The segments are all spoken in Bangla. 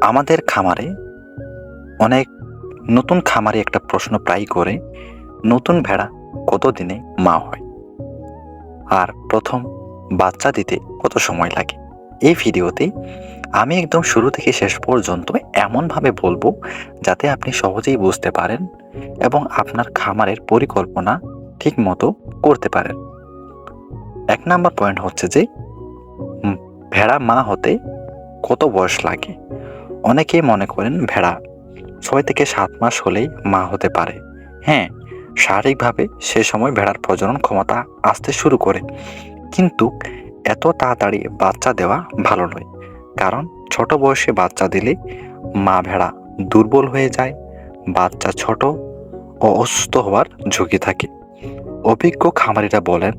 আমাদের খামারে অনেক নতুন খামারে একটা প্রশ্ন প্রায় করে, নতুন ভেড়া কত দিনে মা হয়? আর প্রথম বাচ্চা দিতে কত সময় লাগে? এই ভিডিওতে আমি একদম শুরু থেকে শেষ পর্যন্ত এমনভাবে বলব যাতে আপনি সহজেই বুঝতে পারেন এবং আপনার খামারের পরিকল্পনা ঠিক মতো করতে পারেন। এক নাম্বার পয়েন্ট হচ্ছে যে ভেড়া মা হতে কত বয়স লাগে? অনেকেই মনে করেন ভেড়া। ছয় থেকে সাত মাস হলেই মা হতে পারে। হ্যাঁ শারীরিকভাবে সে সময় ভেড়ার প্রজনন ক্ষমতা আসতে শুরু করে। কিন্তু এত তাড়াতাড়ি বাচ্চা দেওয়া ভালো নয়। কারণ ছোট বয়সে বাচ্চা দিলে মা ভেড়া দুর্বল হয়ে যায়, বাচ্চা ছোট ও অসুস্থ হওয়ার ঝুঁকি থাকে। অভিজ্ঞ খামারিরা বলেন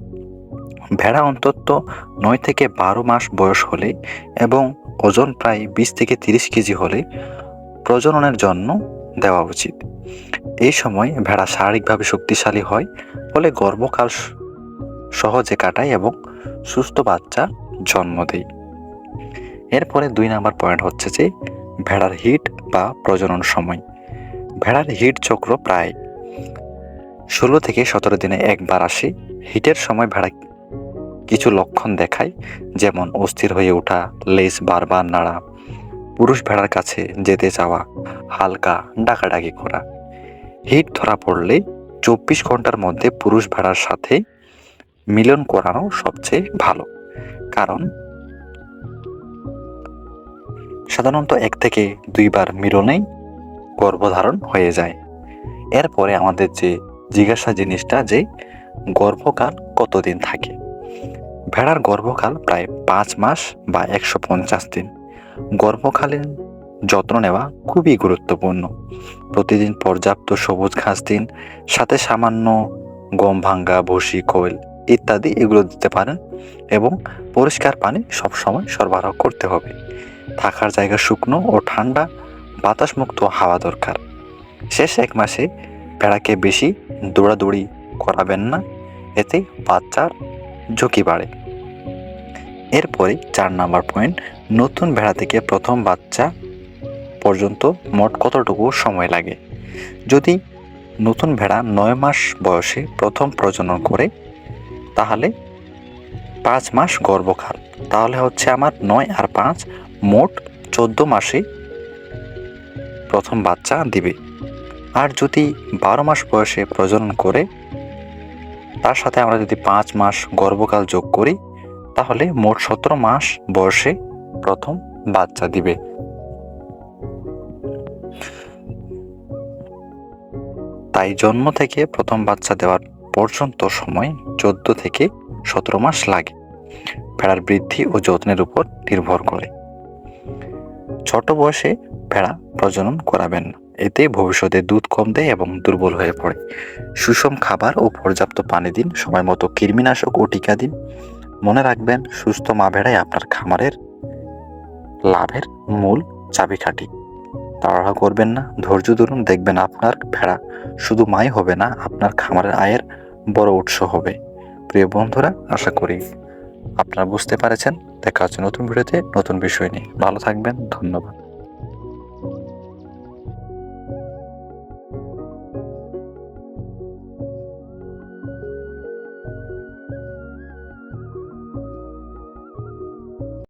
ভেড়া অন্তত নয় থেকে বারো মাস বয়স হলে এবং ওজন প্রায় বিশ থেকে তিরিশ কেজি হলে প্রজননের জন্য দেওয়া উচিত। এই সময় ভেড়া শারীরিকভাবে শক্তিশালী হয়, ফলে গর্ভকাল সহজে কাটায় এবং সুস্থ বাচ্চা জন্ম দেয়। এরপরে দুই নাম্বার পয়েন্ট হচ্ছে যে ভেড়ার হিট বা প্রজনন সময়। ভেড়ার হিট চক্র প্রায় ষোলো থেকে সতেরো দিনে একবার আসে। হিটের সময় ভেড়া কিছু লক্ষণ দেখায়, যেমন অস্থির হয়ে ওঠা, লেজ বারবার নাড়া, পুরুষ ভেড়ার কাছে যেতে চাওয়া, হালকা ডাকাডাকি করা। হিট ধরা পড়লে চব্বিশ ঘণ্টার মধ্যে পুরুষ ভেড়ার সাথে মিলন করানো সবচেয়ে ভালো। কারণ সাধারণত এক থেকে দুইবার মিলনেই গর্ভধারণ হয়ে যায়। এরপরে আমাদের যে জিজ্ঞাসা জিনিসটা যে গর্ভকাল কতদিন থাকে? ভেড়ার গর্ভকাল প্রায় পাঁচ মাস বা একশো পঞ্চাশ দিন। গর্ভকালীন যত্ন নেওয়া খুবই গুরুত্বপূর্ণ। প্রতিদিন পর্যাপ্ত সবুজ ঘাস দিন, সাথে সামান্য গম ভাঙ্গা, ভুসি কোয়েল ইত্যাদি এগুলো দিতে পারেন এবং পরিষ্কার পানি সবসময় সরবরাহ করতে হবে। থাকার জায়গা শুকনো ও ঠান্ডা, বাতাসমুক্ত হাওয়া দরকার। শেষ এক মাসে ভেড়াকে বেশি দৌড়াদৌড়ি করাবেন না, এতে বাচ্চার ঝুঁকি বাড়ে। এরপরে চার নাম্বার পয়েন্ট নতুন ভেড়া থেকে প্রথম বাচ্চা পর্যন্ত মোট কতটুকু সময় লাগে? যদি নতুন ভেড়া নয় মাস বয়সে প্রথম প্রজনন করে, তাহলে পাঁচ মাস গর্ভকাল। তাহলে হচ্ছে আমার নয় আর পাঁচ মোট চোদ্দ মাসে প্রথম বাচ্চা দিবে। আর যদি বারো মাস বয়সে প্রজনন করে, তার সাথে আমরা যদি পাঁচ মাস গর্ভকাল যোগ করি তাহলে মোট সতেরো মাস বয়সে প্রথম বাচ্চা দিবে। তাই জন্ম থেকে প্রথম বাচ্চা দেওয়ার পর্যন্ত সময় চোদ্দ থেকে সতেরো মাস লাগে। ভেড়ার বৃদ্ধি ও যত্নের উপর নির্ভর করে। ছোট বয়সে ভেড়া প্রজনন করাবেন না। এতে ভবিষ্যতে দুধ কম দেয় এবং দুর্বল হয়ে পড়ে। সুষম খাবার ও পর্যাপ্ত পানি দিন, সময় মতো কৃমিনাশক ও টিকা দিন। মনে রাখবেন, সুস্থ মা ভেড়াই আপনার খামারের লাভের মূল চাবিকাঠি। তাড়াহুড়া করবেন না, ধৈর্য ধরুন, দেখবেন আপনার ভেড়া শুধু মাই হবে না, আপনার খামারের আয়ের বড় উৎস হবে। প্রিয় বন্ধুরা, আশা করি আপনারা বুঝতে পারেছেন। দেখা হচ্ছে নতুন ভিডিওতে, নতুন বিষয় নিয়ে। ভালো থাকবেন, ধন্যবাদ।